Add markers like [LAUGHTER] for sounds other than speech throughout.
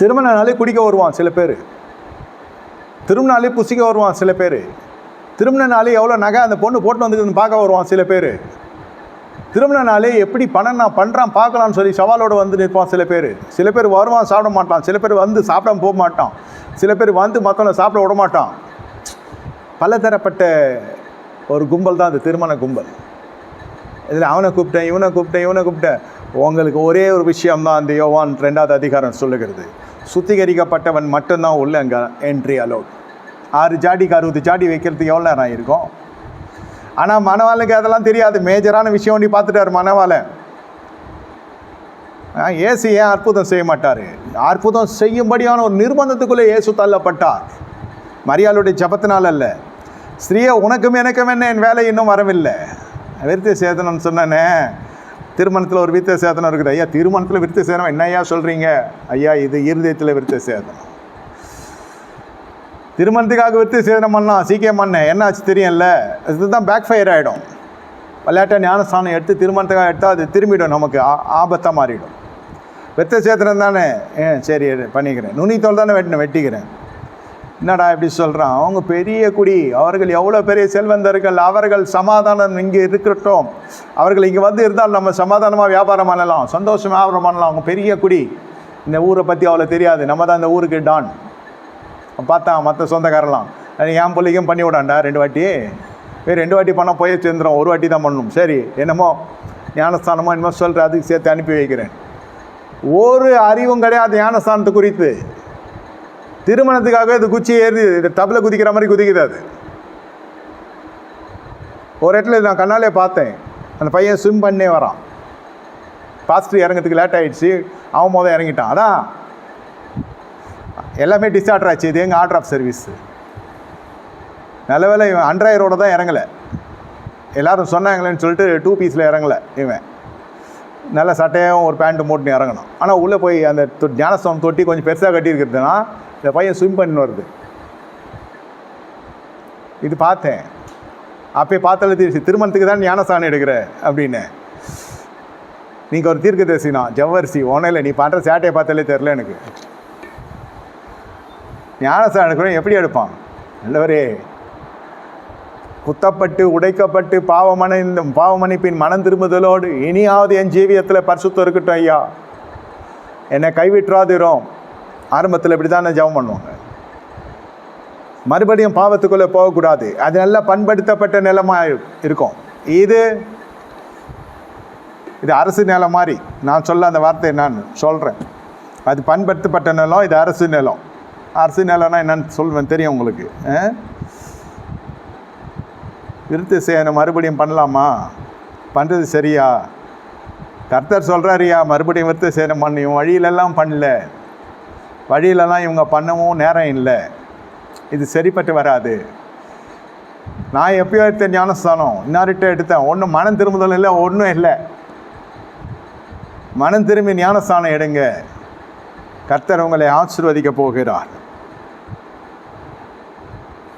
திருமணனாலே குடிக்க வருவான் சில பேர். திருமணாலே புசிக்க வருவான் சில பேர். திருமணனாலே எவ்வளோ நகை அந்த பொண்ணு போட்டு வந்துக்குதுன்னு பார்க்க வருவான் சில பேர். திருமண நாளே எப்படி பணம் நான் பண்ணுறான் பார்க்கலான்னு சொல்லி சவாலோடு வந்து நிற்பான் சில பேர். சில பேர் வருவான் சாப்பிட மாட்டான். சில பேர் வந்து சாப்பிடாம போக மாட்டான். சில பேர் வந்து மற்றவனை சாப்பிட விட மாட்டான். பலதரப்பட்ட ஒரு கும்பல் தான் அது திருமண கும்பல். இதில் அவனை கூப்பிட்டேன் இவனை கூப்பிட்டேன் இவனை கூப்பிட்டேன். உங்களுக்கு ஒரே ஒரு விஷயம் தான் அந்த யோவான் ரெண்டாவது அதிகாரம் சொல்லுகிறது. சுத்திகரிக்கப்பட்டவன் மட்டும்தான் உள்ள அங்கே என்ட்ரி அலோட் ஆறு ஜாடிக்கு அறுபது ஜாடி வைக்கிறதுக்கு எவ்வளோ நேரம் இருக்கும் ஆனால் மனவாளுக்கு அதெல்லாம் தெரியாது. மேஜரான விஷயம் ஒண்டி பார்த்துட்டார் மணவாளை ஆ, ஏன் அற்புதம் செய்ய மாட்டார்? அற்புதம் செய்யும்படியான ஒரு நிர்பந்தத்துக்குள்ளே இயேசு தள்ளப்பட்டார். மரியாளுடைய ஜபத்தினால் அல்ல. ஸ்ரீயை உனக்கும் எனக்கும் என்ன? என் வேலை இன்னும் வரவில்லை. விருத்தி சேதனம் சொன்னானே. திருமணத்தில் ஒரு விருத்த சேதனம் இருக்குது. ஐயா திருமணத்தில் விருத்த சேதனம் என்னையா சொல்கிறீங்க ஐயா இது இருதயத்தில் விருத்த சேதனம் திருமணத்துக்காக விருத்த சேதனம் பண்ணலாம் சீக்கிரம் பண்ண. என்ன ஆச்சு தெரியும்ல? இதுதான் பேக் ஃபயர் ஆகிடும் விளையாட்டை ஞானஸ்தானம் எடுத்து திருமணத்துக்காக எடுத்தால் அது திரும்பிடும் நமக்கு. ஆ ஆபத்தாக மாறிடும். வெத்த சேத்திரம் தானே? ஏ சரி பண்ணிக்கிறேன். நுனி தோல் தானே வெட்டினேன் வெட்டிக்கிறேன். என்னடா இப்படி சொல்கிறான் அவங்க பெரிய குடி. அவர்கள் எவ்வளோ பெரிய செல்வந்தர்கள்? அவர்கள் சமாதானம் இங்கே இருக்கட்டும். அவர்கள் இங்கே வந்து இருந்தால் நம்ம சமாதானமாக வியாபாரம் பண்ணலாம். சந்தோஷம் வியாபாரம் பண்ணலாம். அவங்க பெரிய குடி. இந்த ஊரை பற்றி அவ்வளோ தெரியாது. நம்ம தான் இந்த ஊருக்கு டான். பார்த்தா மற்ற சொந்தக்காரலாம் என் பிள்ளைக்கும் பண்ணி விடாண்டா ரெண்டு வாட்டி. வேறு ரெண்டு வாட்டி பண்ணால் போய் சேர்ந்துடும் ஒரு வாட்டி தான் பண்ணணும். சரி என்னமோ ஞானஸ்தானமோ என்னமோ சொல்கிற அதுக்கு சேர்த்து அனுப்பி வைக்கிறேன். ஒரு அறிவும் கிடையாது ஞானஸ்தானத்தை குறித்து. திருமணத்துக்காகவே இது குச்சி ஏறி இது குதிக்கிற மாதிரி குதிக்குது அது. ஒரு இடத்துல நான் கண்ணாலே பார்த்தேன். அந்த பையன் ஸ்விம் பண்ணே வரான். பாஸ்டர் இறங்கிறதுக்கு லேட் ஆகிடுச்சு அவன் மொதல் இறங்கிட்டான். அதான் எல்லாமே டிஸ்ஆர்டர் ஆச்சு. இது எங்கள் ஆர்டர் ஆஃப் சர்வீஸு நல்ல வேலை இவன் அண்ட்ராயரோட தான் இறங்கலை. எல்லாரும் சொன்னாங்களேன்னு சொல்லிட்டு டூ பீஸில் இறங்கலை இவன். நல்ல சட்டையும் ஒரு பேண்ட்டு போட்டுன்னு இறங்கணும். ஆனால் உள்ளே போய் அந்த தொ- ஞானஸ்தானம் தொட்டி கொஞ்சம் பெருசாக கட்டியிருக்கிறதுனா இந்த பையன் ஸ்விம் பண்ணி வருது. இது பார்த்தேன். அப்பயே பார்த்தாலே தெரியுது திருமணத்துக்கு தான் ஞானஸ்தானம் எடுக்கிற அப்படின்னு. நீங்கள் ஒரு தீர்க்கதரிசினா ஜவ்வரிசி ஒன்றும் நீ பண்ணுற சேட்டையை பார்த்தாலே தெரில எனக்கு. ஞானஸ்தானம் எடுக்கிறோம் எப்படி எடுப்பான்? நல்லவரே குத்தப்பட்டு உடைக்கப்பட்டு பாவமனை இந்த மனம் திரும்புதலோடு இனியாவது என் ஜீவியத்தில் பரிசுத்தம் இருக்கட்டும் ஐயா. என்னை கைவிட்டுறாதிரும். ஆரம்பத்தில் இப்படி தானே ஜெபம் பண்ணுவாங்க மறுபடியும் பாவத்துக்குள்ளே போகக்கூடாது. அது நல்லா பண்படுத்தப்பட்ட நிலமாக இருக்கும். இது இது அரசு நிலம் மாதிரி. நான் சொல்ல அந்த வார்த்தை நான் சொல்கிறேன் அது பண்படுத்தப்பட்ட நிலம் இது அரசு நிலம். அரசு நிலம்னா என்னன்னு சொல்வேன் தெரியும் உங்களுக்கு. ஆ? செய்யணும் மறுபடியும் பண்ணலாமா? பண்ணுறது சரியா? கர்த்தர் சொல்கிறாரியா மறுபடியும் விருத்த சேதனம் பண்ணியும் வழியிலெல்லாம் பண்ணல. வழியிலலாம் இவங்க பண்ணவும் நேரம் இல்லை. இது சரிப்பட்டு வராது. நான் எப்பயோ எடுத்த ஞானஸ்தானம் இன்னார்கிட்ட எடுத்தேன். ஒன்றும் மனம் திரும்புதல் இல்லை ஒன்றும் இல்லை. மனம் திரும்பி ஞானஸ்தானம் எடுங்க. கர்த்தர் உங்களை ஆசிர்வதிக்க போகிறார்.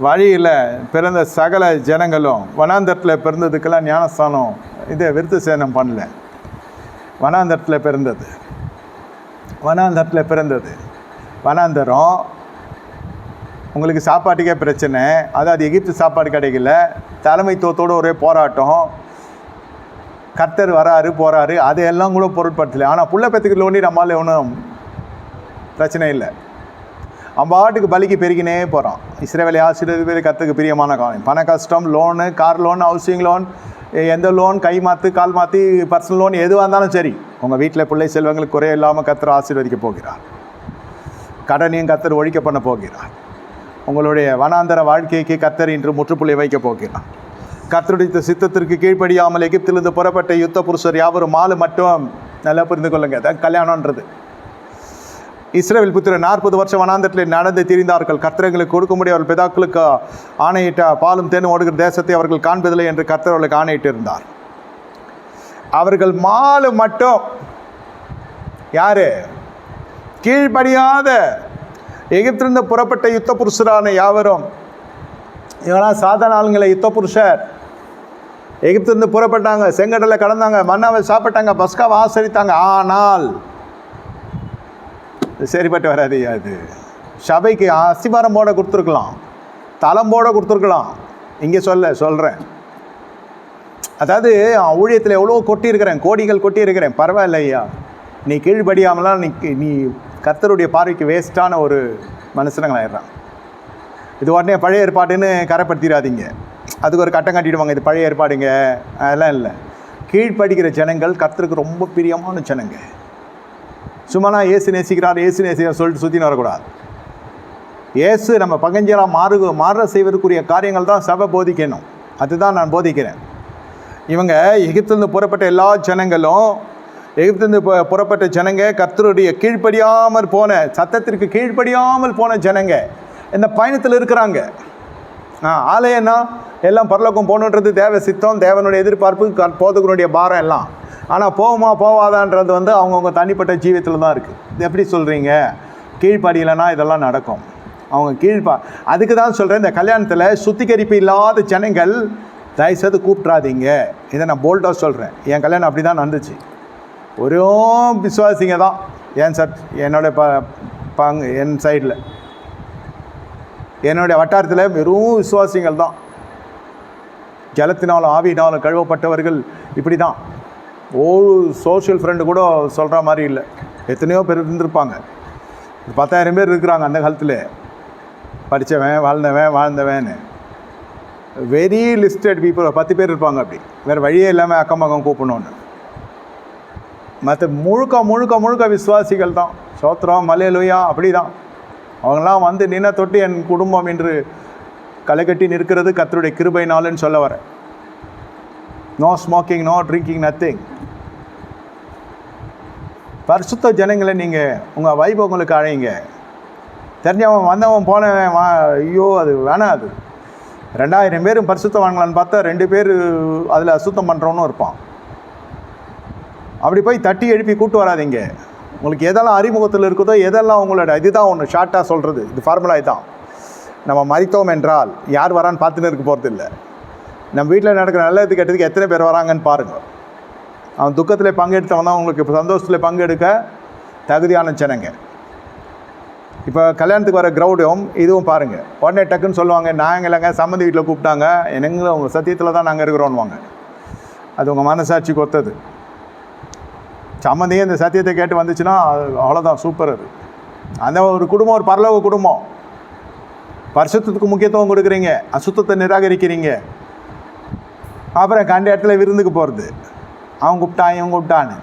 வழியில் பிறந்த சகல ஜனங்களும் வனாந்தரத்தில் பிறந்ததுக்கெல்லாம் ஞானஸ்தானம் இதை விருத்து சேதனம் பண்ணல. வனாந்தரத்தில் பிறந்தது. வனாந்தரத்தில் பிறந்தது. வனாந்தரம். உங்களுக்கு சாப்பாட்டுக்கே பிரச்சனை. அதாவது எகிப்து சாப்பாடு கிடைக்கல தலைமைத்துவத்தோட ஒரே போராட்டம். கர்த்தர் வராரு போகிறாரு அதையெல்லாம் கூட பொருட்படுத்தலை. ஆனால் புள்ள பெற்றுக்கிற ஒன்றி நம்மளால் ஒன்றும் பிரச்சனை இல்லை. அம்பாட்டுக்கு பலிக்கு பெருகினே போகிறான் இஸ்ரேவேலை ஆசிரியர் பேர் கத்துக்கு பிரியமான காலம் பண கஷ்டம் loan car loan housing loan எந்த லோன் கை மாற்று கால் மாற்றி பர்சனல் லோன் எதுவாக இருந்தாலும் சரி. உங்கள் வீட்டில் பிள்ளை செல்வங்களுக்கு குறைய இல்லாமல் கத்துற ஆசீர்வதிக்க போகிறார். கடனையும் கத்தர் ஒழிக்க பண்ண போகிறார். உங்களுடைய வனாந்தர வாழ்க்கைக்கு கத்தர் இன்று முற்றுப்புள்ளி வைக்க போகிறார். கத்தருடைய சித்தத்திற்கு கீழ்ப்படியாமல் எகிப்திலிருந்து புறப்பட்ட யுத்த புருஷர் யாவரும் மாலு மட்டும் நல்லா புரிந்து கொள்ளுங்க. அதான் கல்யாணன்றது இஸ்ரேல் புத்திரர் நாற்பது வருஷம் வனாந்தத்தில் நடந்து திரிந்தார்கள். கத்தருகளை கொடுக்க முடிய அவர்கள் பிதாக்களுக்கு ஆணையிட்ட பாலும் தேனும் ஓடுகிற தேசத்தை அவர்கள் காண்பதில்லை என்று கர்த்தர் அவர்களுக்கு ஆணையிட்டு இருந்தார் அவர்கள் மாலு மட்டும். யாரு? கீழ்ப்படியாத எகிப்திலிருந்து புறப்பட்ட யுத்த புருஷரான யாவரும் இவங்களாம் சாதாரண ஆளுங்களை யுத்த புருஷர் எகிப்திலிருந்து புறப்பட்டாங்க செங்கடலை கடந்தாங்க மன்னாவை சாப்பிட்டாங்க பஸ்காவை ஆசரித்தாங்க. ஆனால் சரிப்பட்டு வராது அது. சபைக்கு அஸ்திபாரம் போட கொடுத்துருக்கலாம் தளம் போட கொடுத்துருக்கலாம். இங்கே சொல்ல சொல்கிறேன் அதாவது ஊழியத்தில் எவ்வளோ கொட்டியிருக்கிறேன் கோடிகள் கொட்டியிருக்கிறேன் பரவாயில்ல ஐயா நீ கீழ்படியாமலாம் நீ நீ கர்த்தருடைய பார்வைக்கு வேஸ்ட்டான ஒரு மனுஷனங்களாயிடுறான். இது உடனே பழைய ஏற்பாடுன்னு கரைப்படுத்திடாதீங்க. அதுக்கு ஒரு கட்டம் கட்டிடுவாங்க இது பழைய ஏற்பாடுங்க. அதெல்லாம் இல்லை. கீழ்ப்படிக்கிற ஜனங்கள் கர்த்தருக்கு ரொம்ப பிரியமான ஜனங்க. சும்மா ஏசு நேசிக்கிறார் ஏசு நேசிக்கிறார் சொல்லிட்டு சுற்றின்னு வரக்கூடாது. ஏசு நம்ம பகஞ்சலாக மாறு மாற செய்வதற்குரிய காரியங்கள் தான் சபை போதிக்கணும். அதுதான் நான் போதிக்கிறேன். இவங்க எகிப்திலிருந்து புறப்பட்ட எல்லா ஜனங்களும் எகிப்திலிருந்து புறப்பட்ட ஜனங்க கர்த்தருடைய கீழ்ப்படியாமல் போன சத்தத்திற்கு கீழ்ப்படியாமல் போன ஜனங்க இந்த பயணத்தில் இருக்கிறாங்க. ஆ ஆலயம்னா எல்லாம் பரலோக்கம் போகணுன்றது தேவ சித்தம் தேவனுடைய எதிர்பார்ப்பு க- போதகனுடைய பாரம் எல்லாம். ஆனால் போகுமா போவாதான்றது வந்து அவங்கவுங்க தனிப்பட்ட ஜீவியத்தில் தான் இருக்குது இது எப்படி சொல்கிறீங்க கீழ்ப்படியிலனா இதெல்லாம் நடக்கும். அவங்க கீழ்ப்பா அதுக்கு தான் சொல்கிறேன் இந்த கல்யாணத்தில் சுத்திகரிப்பு இல்லாத ஜனங்கள் தயவுசெய்து கூப்பிட்றாதீங்க. இதை நான் போல்டாக சொல்கிறேன் என் கல்யாணம் அப்படி தான் நடந்துச்சு. ஒரே விசுவாசிங்க தான். ஏன் சார்? என்னோட ப பங்கு என் சைடில் என்னுடைய வட்டாரத்தில் வெறும் விசுவாசிகள் தான். ஜலத்தினாலும் ஆவியினாலும் கழுவப்பட்டவர்கள் இப்படி தான் ஒரு சோஷியல் ஃப்ரெண்டு கூட சொல்கிற மாதிரி இல்லை. எத்தனையோ பேர் இருந்திருப்பாங்க. பத்தாயிரம் பேர் இருக்கிறாங்க அந்த காலத்தில். படித்தவன் வாழ்ந்தவன் வாழ்ந்தவன்னு. வெரி லிஸ்டட் பீப்புள் பத்து பேர் இருப்பாங்க அப்படி. வேறு வழியே இல்லாமல் அக்கம் பக்கம் கூப்பிடணுன்னு மற்ற முழுக்க முழுக்க முழுக்க விசுவாசிகள் தான் சோத்ரம் மலையலுயா அப்படி தான் அவங்களாம் வந்து நின்ன தொட்டு என் குடும்பம் என்று களை கட்டி நிற்கிறது கிருபை நாளுன்னு சொல்ல வரேன். No smoking no drinking nothing பரிசுத்த ஜனங்களை நீங்கள் உங்கள் வைப் உங்களுக்கு அழைங்க தெரிஞ்சவன் வந்தவன் போனவன் வா ஐயோ அது வேணாம் அது. ரெண்டாயிரம் பேரும் பரிசுத்தம் வாங்கலான்னு பார்த்தா ரெண்டு பேர் அதில் அசுத்தம் பண்ணுறவனும் இருப்பான். அப்படி போய் தட்டி எழுப்பி கூட்டு வராதீங்க. உங்களுக்கு எதெல்லாம் அறிமுகத்தில் இருக்குதோ எதெல்லாம் உங்களோட இதுதான் ஒன்று ஷார்ட்டாக சொல்கிறது இது ஃபார்முலா இதுதான் நம்ம மறித்தோம் என்றால் யார் வரான்னு பார்த்துன்னு இருக்க போகிறது இல்லை. நம்ம வீட்டில் நடக்கிற நல்லது கெட்டதுக்கு எத்தனை பேர் வராங்கன்னு பாருங்கள் அவன் துக்கத்தில் பங்கெடுத்தவன் தான் உங்களுக்கு இப்போ சந்தோஷத்தில் பங்கெடுக்க தகுதியான ஜனங்க. இப்போ கல்யாணத்துக்கு வர க்ரௌடும் இதுவும் பாருங்கள் உடனே டக்குன்னு சொல்லுவாங்க நாங்கள் இல்லைங்க சம்மந்தி வீட்டில் கூப்பிட்டாங்க. எனங்களும் உங்கள் சத்தியத்தில் தான் நாங்கள் இருக்கிறோன்னுவாங்க. அது உங்கள் மனசாட்சிக்கு ஒத்தது. சம்மந்தியும் இந்த சத்தியத்தை கேட்டு வந்துச்சுன்னா அவ்வளோதான் சூப்பர் அது. அந்த ஒரு குடும்பம் ஒரு பரலோக குடும்பம். பரிசுத்தத்துக்கு முக்கியத்துவம் கொடுக்குறீங்க அசுத்தத்தை நிராகரிக்கிறீங்க. அப்புறம் கண்ட இடத்துல விருந்துக்கு போகிறது அவன் கூப்பிட்டான் இவன் கூப்பிட்டான்னு.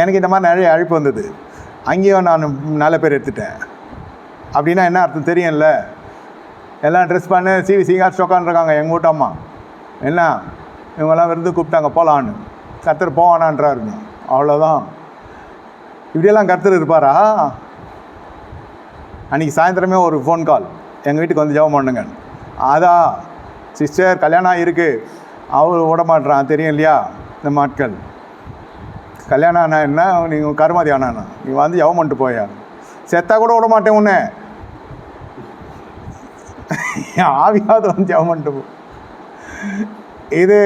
எனக்கு இந்த மாதிரி நிறைய அழைப்பு வந்தது. அங்கேயும் நான் நல்ல பேர் எடுத்துட்டேன். அப்படின்னா என்ன அர்த்தம் தெரியும்ல? எல்லாம் ட்ரெஸ் பண்ணு சிவி சிங்காச்சு உட்காந்துருக்காங்க எங்கள் வீட்டம்மா என்ன? இவங்கெல்லாம் விருந்து கூப்பிட்டாங்க போகலான்னு கர்த்தர் போவானான்றாருங்க அவ்வளோதான் இப்படியெல்லாம் கர்த்தர் இருப்பாரா? அன்றைக்கி சாயந்தரமே ஒரு ஃபோன் கால் எங்கள் வீட்டுக்கு வந்து ஜெபம் பண்ணுங்க. அதா சிஸ்டர் கல்யாணம் ஆகிருக்கு அவர் விட மாட்றான். தெரியும் இல்லையா? இந்த மாட்கள். கல்யாணம் ஆனால் என்ன? நீங்கள் கருமாதி ஆனானா? நீ வந்து ஜெபம் பண்ணிட்டு போயா. செத்தா கூட விட மாட்டேன் உன்னை. ஆவியாவது வந்து ஜெபம் பண்ணிட்டு போ. இது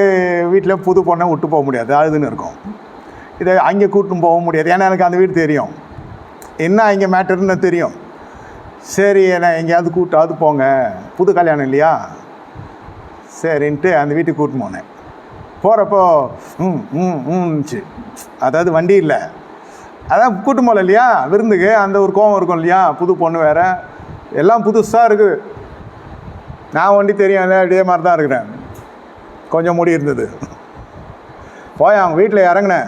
வீட்டில் புது பொண்ணை விட்டு போக முடியாது. அழுதுன்னு இருக்கும். இதை அங்கே கூட்டின்னு போக முடியாது. ஏன்னா எனக்கு அந்த வீடு தெரியும். என்ன இங்கே மேட்டர்னு தெரியும். சரி என்ன எங்கேயாவது கூட்டாவது போங்க. புது கல்யாணம் இல்லையா? சரின்ட்டு அந்த வீட்டுக்கு கூட்டின்னு போனேன். போகிறப்போ ம் ம் ம்ச்சு அதாவது வண்டி இல்லை. அதான் கூட்டு போகல இல்லையா? விருந்துக்கு. அந்த ஒரு கோவம் இருக்கும் இல்லையா? புது பொண்ணு வேறு. எல்லாம் புதுசாக இருக்குது. நான் வண்டி தெரியும் இதே மாதிரி தான் இருக்கிறேன். கொஞ்சம் முடி இருந்தது. போய் அவங்க வீட்டில் இறங்கினேன்.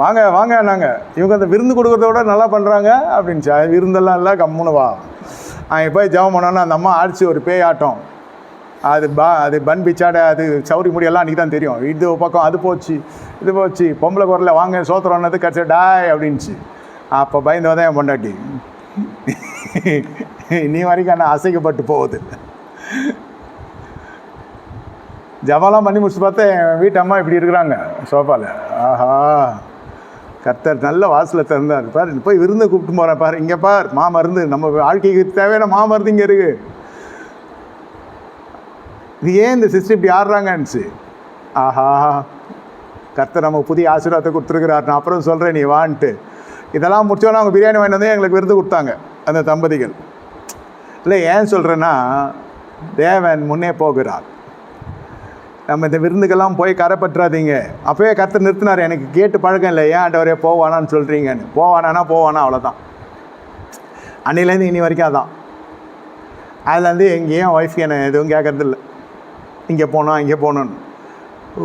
வாங்க வாங்க நாங்கள் இவங்க அந்த விருந்து கொடுக்குறத விட நல்லா பண்ணுறாங்க அப்படின்ச்சு அது விருந்தெல்லாம் இல்லை கம்முன்னு வா. அங்கே போய் ஜெபம் பண்ணோன்னா அந்த அம்மா ஆடிச்சு ஒரு பேய் ஆட்டம் அது பா அது பன் பிச்சாட அது சௌரி முடியெல்லாம் அன்றைக்கி தான் தெரியும். இது ஒரு பக்கம் அது போச்சு இது போச்சு பொம்பளை குரலில் வாங்க சோத்திரம்னது கடைசி டாய் அப்படின்ச்சு அப்போ பயந்து தான் என் பொண்டாட்டி. [LAUGHS] நீ வரைக்கும் ஆனால் அசைக்கப்பட்டு போகுது. ஜபம்லாம் பண்ணி முடிச்சு பார்த்தா என் வீட்டு அம்மா இப்படி இருக்கிறாங்க சோஃபாவில் ஆஹா. கர்த்தர் நல்ல வாசலை திறந்தார். பார் போய் விருந்து கூப்பிட்டு போகிறேன் பார். இங்கே பார் மாமருந்து. நம்ம வாழ்க்கைக்கு தேவையான மாமருந்து இங்கே இருக்குது இது ஏன் இந்த சிஸ்டம் இப்படி ஆடுறாங்கன்னுச்சு? ஆஹா. கர்த்தர் நமக்கு புதிய ஆசீர்வாதத்தை கொடுத்துருக்கிறார். நான் அப்புறம் சொல்கிறேன் நீ வான்ட்டு. இதெல்லாம் முடிச்சோன்னா அவங்க பிரியாணி வாங்கிட்டு வந்து எங்களுக்கு விருந்து கொடுத்தாங்க அந்த தம்பதிகள். இல்லை ஏன் சொல்கிறேன்னா தேவன் முன்னே போகிறார். நம்ம இந்த விருந்துக்கெல்லாம் போய் கரை பற்றாதீங்க. அப்போவே கருத்து நிறுத்தினார் எனக்கு கேட்டு பழக்கம் இல்லை. ஏன் ஆண்டவரே போவானான்னு சொல்கிறீங்கன்னு போவானா போவானா அவ்வளோதான் அன்னிலேருந்து இனி வரைக்கும் அதான். அதுலேருந்து எங்கேயும் ஒய்ஃப் என்னை எதுவும் கேட்கறது இல்லை. இங்கே போனோம் இங்கே போகணுன்னு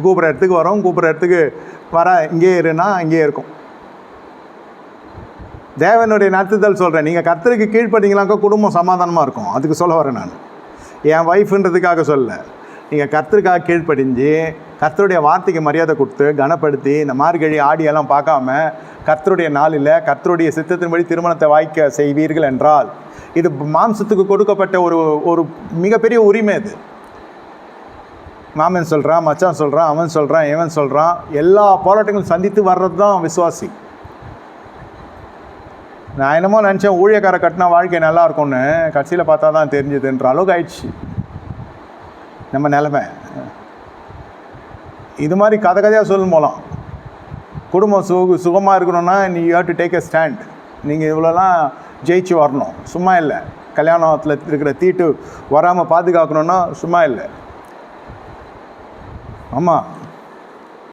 கூப்பிட்ற இடத்துக்கு வரோம். கூப்பிட்ற இடத்துக்கு வர இங்கேயே இருன்னா அங்கேயே இருக்கும். தேவனுடைய நடத்துதல் சொல்கிறேன் நீங்கள் கர்த்தருக்கு கீழ்ப்பட்டீங்களாக்கா குடும்பம் சமாதானமாக இருக்கும். அதுக்கு சொல்ல வரேன் நான். என் ஒய்ஃப்ன்றதுக்காக சொல்லலை. நீங்கள் கர்த்தருக்காக கீழ்ப்படிஞ்சு கர்த்தருடைய வார்த்தைக்கு மரியாதை கொடுத்து கனப்படுத்தி இந்த மார்கழி ஆடியெல்லாம் பார்க்காம கர்த்தருடைய நாளில் கர்த்தருடைய சித்தத்தின்படி திருமணத்தை வாய்க்க செய்வீர்கள் என்றால் இது மாம்சத்துக்கு கொடுக்கப்பட்ட ஒரு ஒரு மிகப்பெரிய உரிமை இது. மாமன் சொல்கிறான் மச்சான் சொல்கிறான் அவன் சொல்கிறான் இவன் சொல்கிறான் எல்லா போராட்டங்களும் சந்தித்து வர்றது தான் விசுவாசி. நான் என்னமோ நினச்சேன் ஊழியக்கார கட்டினா வாழ்க்கை நல்லா இருக்கும்னு கடைசியில் பார்த்தா தான் தெரிஞ்சதுன்ற அளவுக்கு ஆயிடுச்சு. நம்ம நிலமை. இது மாதிரி கதை கதையாக சொல்லும் போகலாம் குடும்பம் சுகு சுகமாக இருக்கணும்னா நீ you have to take a stand நீங்கள் இவ்வளோலாம் ஜெயிச்சு வரணும். சும்மா இல்லை. கல்யாணத்தில் இருக்கிற தீட்டு வராமல் பாதுகாக்கணும்னா சும்மா இல்லை. ஆமாம்